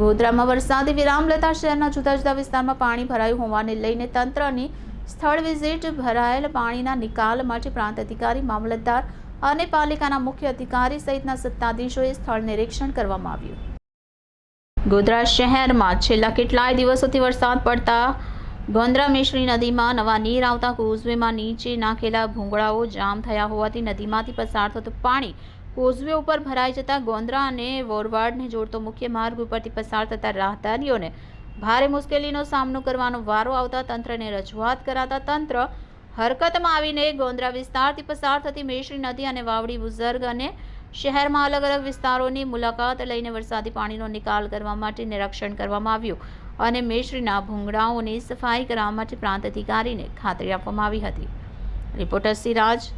ગોધરામાં વરસાદી વિરામ લેતા શહેરના જુદા જુદા વિસ્તારમાં પાણી ભરાયું હોવાને લઈને તંત્રની સ્થળ વિઝિટ ભરાયેલ પાણીના નિકાલ માટે પ્રાંત અધિકારી, મામલતદાર અને પાલિકાના મુખ્ય અધિકારી સહિતના સત્તાધીશોએ સ્થળ નિરીક્ષણ કરવામાં આવ્યું. ગોધરા શહેરમાં છેલ્લા કેટલાય દિવસોથી વરસાદ પડતા ગોંદ્રા મિશ્રી નદીમાં નવા નીર આવતા કોઝવેમાં નીચે નાખેલા ભૂંગળાઓ જામ થયા હોવાથી નદીમાંથી પસાર થતું પાણી કોઝવે ઉપર ભરાઈ જતા ગોંદ્રા અને વોરવાડને જોડતો મુખ્ય માર્ગ ઉપરથી પસાર થતા રાહદારીઓને ભારે મુશ્કેલીનો સામનો કરવાનો વારો આવતા તંત્રને રજૂઆત કરાતા તંત્ર હરકતમાં આવીને ગોંદ્રા વિસ્તારથી પસાર થતી મેશ્રી નદી અને વાવડી બુઝર્ગ અને શહેરમાં અલગ અલગ વિસ્તારોની મુલાકાત લઈને વરસાદી પાણીનો નિકાલ કરવા માટે નિરીક્ષણ કરવામાં આવ્યું અને મેશ્રીના ભૂંગળાઓની સફાઈ કરવા માટે પ્રાંત અધિકારીને ખાતરી આપવામાં આવી હતી. Reporter Siraj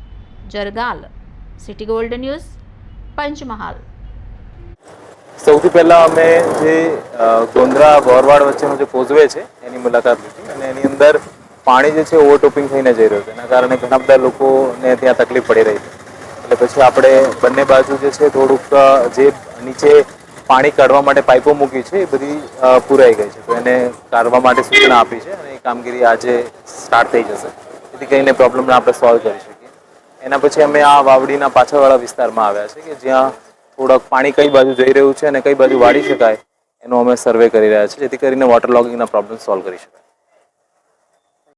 Jargal, city gold news Panchmahal. સૌથી પહેલા અમે જે ગોંદરા બોરવાડ વચ્ચેનો જે કોઝવે છે, એની મુલાકાત લીધી અને એની અંદર પાણી જે છે ઓવરટોપિંગ થઈને જઈ રહ્યું છે. એના કારણે ઘણા બધા લોકોને ત્યાં તકલીફ પડી રહી છે. એટલે પછી આપણે બંને બાજુ જે છે, થોડુંક જે નીચે પાણી કાઢવા માટે પાઇપો મૂકી છે, એ બધી પૂરાઈ ગઈ છે. તો એને કાઢવા માટે સૂચના આપી છે અને એ કામગીરી આજે સ્ટાર્ટ થઈ જશે. જેથી કરીને પ્રોબ્લેમને આપણે સોલ્વ કરી શકીએ એના પછી અમે આ વાવડીના પાછળવાળા વિસ્તારમાં આવ્યા છે કે જ્યાં થોડોક પાણી કઈ બાજુ જઈ રહ્યું છે અને કઈ બાજુ વાળી શકાય એનો અમે સર્વે કરી રહ્યા છીએ જેથી કરીને વોટર લોગિંગના પ્રોબ્લેમ સોલ્વ કરી શકાય.